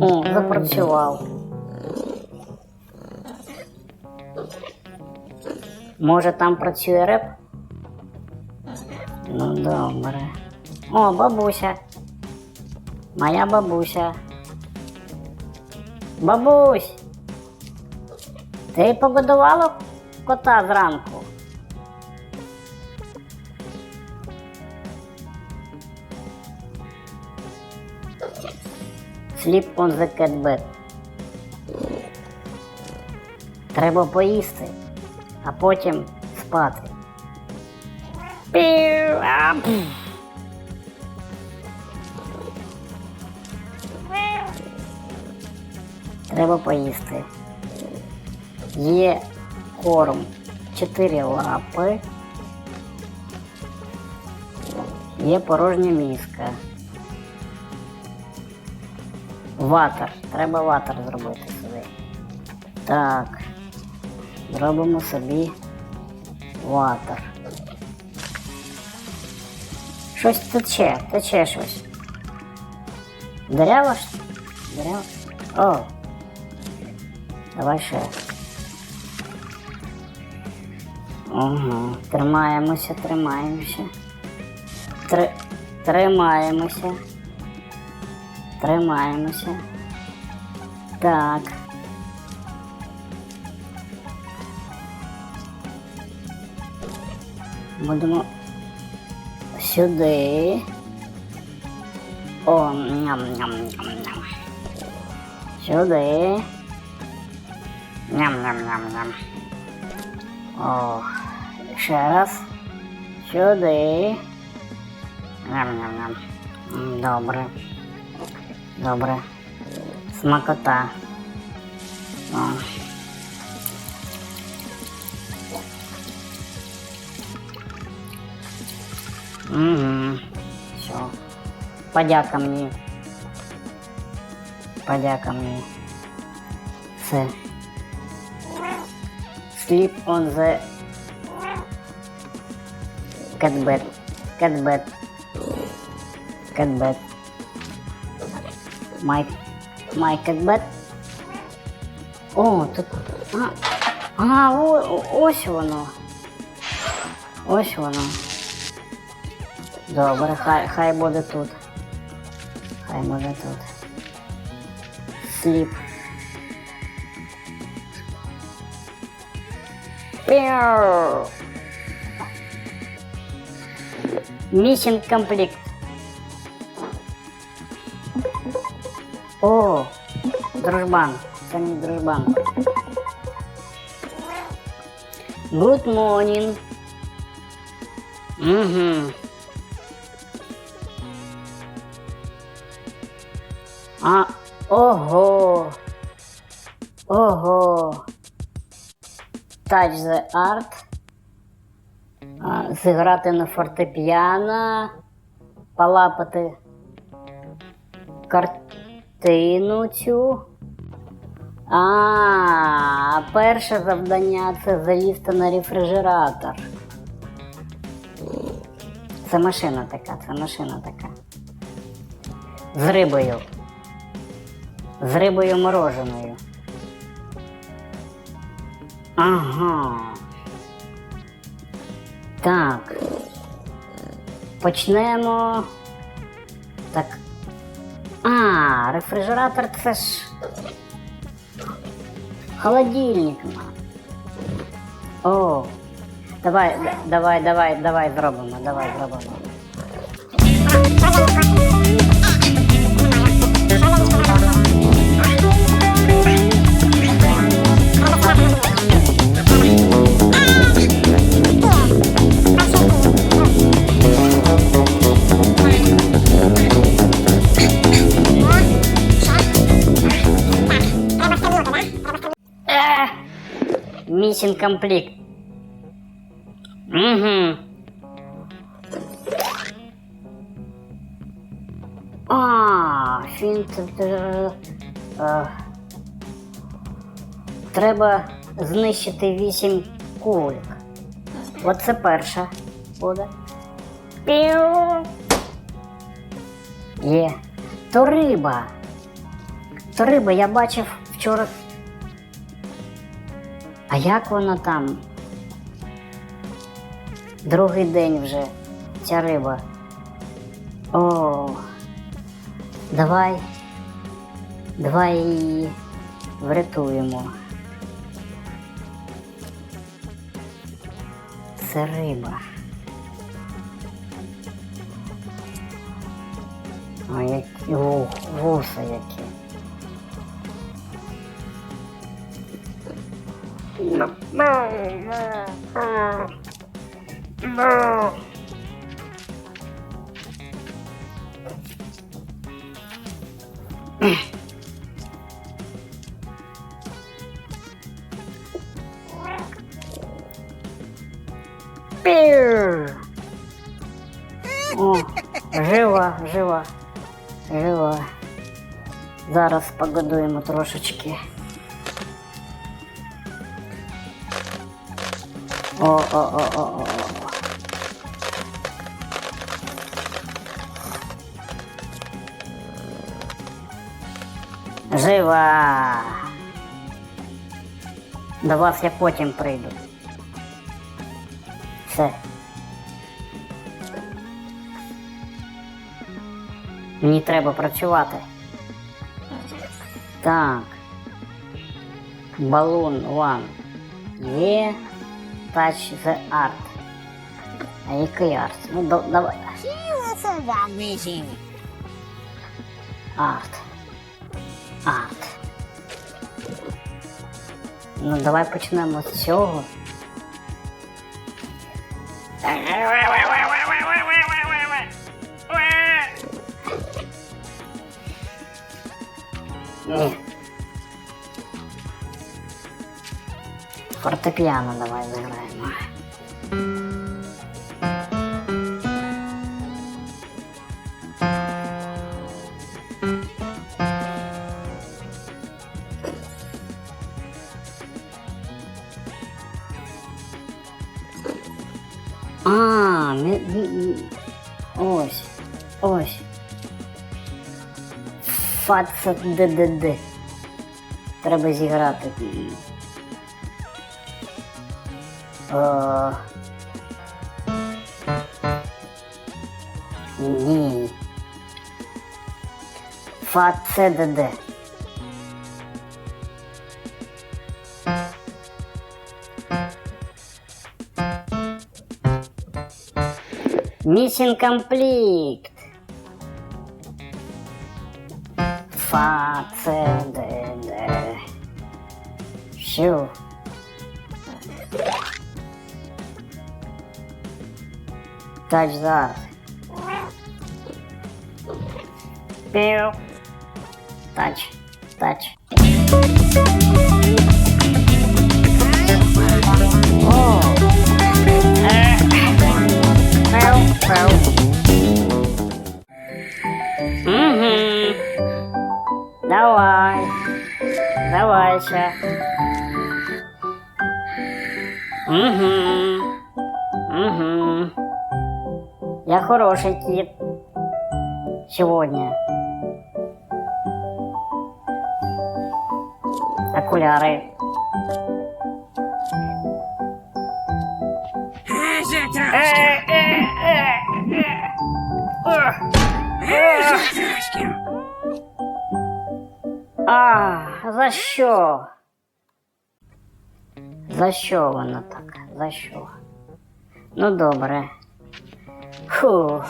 О, запрацював. Може там працює реп? Ну добре. О, бабуся. Моя бабуся. Бабусь. Ти погодувала кота зранку? Sleep on the cat bed. Треба поїсти, а потім спати. Треба поїсти. Є корм, чотири лапи. Є порожня міска. Ватер. Треба ватер зробити собі. Так. Зробимо собі ватер. Щось тече, тече щось. Дерева ж? Дерева? О. Давай ще. Ага. Тримаємося, тримаємося. Три... Тримаємося. Тримаємося. Так. Будемо сюди. О, ням-ням-ням-ням. Сюди. Ням-ням-ням-ням. О, ще раз. Сюди. Ням-ням-ням. Добре. Добре. Смакота. О. Угу. Все. Подяка мені. Подяка мені. Все. Sleep on the cat bed. Cat bed. Cat bed. My, my cat bed. О, тут. А, а о, ось воно. Ось воно. Добре, хай, хай буде тут. Хай буде тут. Сліп. Піу. Mission О, дружбан. Це мій дружбан. Good morning. Угу. А, ого. Ого. Touch the art. А, зіграти на фортепіано. Полапати картину цю. А, перше завдання це залізти на рефрижератор. Це машина така, це машина така. З рибою. З рибою мороженою. Ага. Так. Почнемо. Так. А, рефрижератор це ж. Холодильник. О. Давай, давай, давай, давай зробимо, давай зробимо. Mission complete. Угу. А, фінт. е, е, Треба знищити вісім кульок. Оце перша буде. Піу. Є. То риба. То риба я бачив вчора. А як вона там? Другий день вже ця риба. О, давай. Давай її врятуємо. Це риба. А які ву- вуса які. Пір. О, жива, жива, жива. Зараз погодуємо трошечки. О. До вас я потім прийду. Все. Мені треба працювати. Так. Балун one. Є. Touch the art. А який арт? Ну, да- давай. Арт. Арт. Ну, давай почнемо з цього. Ні. Фортепіано давай заграємо. А, ми, ось, ось. Фаца ДДД. Треба зіграти. Ні. Фаце ДД. Mission complete. Фа, це, де, де. Що? Тач зараз. Пів. Тач, тач. О! Е. Пів, пів. Угу. Давай. Давай ще. Угу. Угу. Я хороший кіт. Сегодня. Окуляри. А, за що? За що воно так? За що? Ну добре. Фу.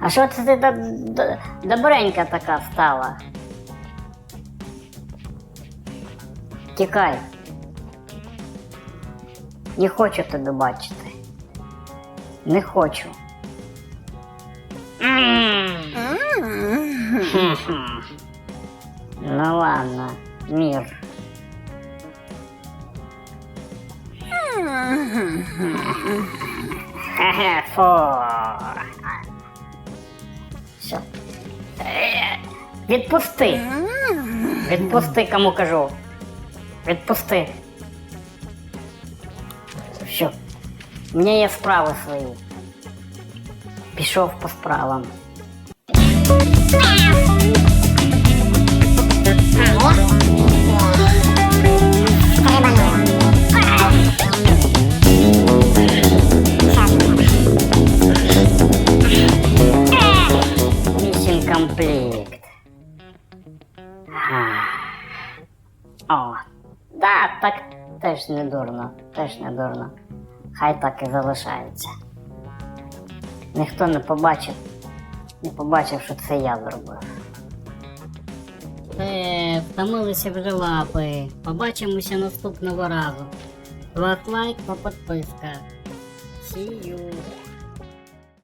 А що це ти до- до- добренька така стала? Тікай. Не хочу тебе бачити. Не хочу. Ну ладно, мир. Хе-хе, фу. Все. Відпусти. Відпусти, кому кажу. Відпусти. Що? У мене є справи свої. Пішов по справам. Теж не дурно, теж не дурно. Хай так і залишається. Ніхто не побачив, не побачив, що це я зробив. Е, втомилися вже лапи. Побачимося наступного разу. Лайк та підписка. See you.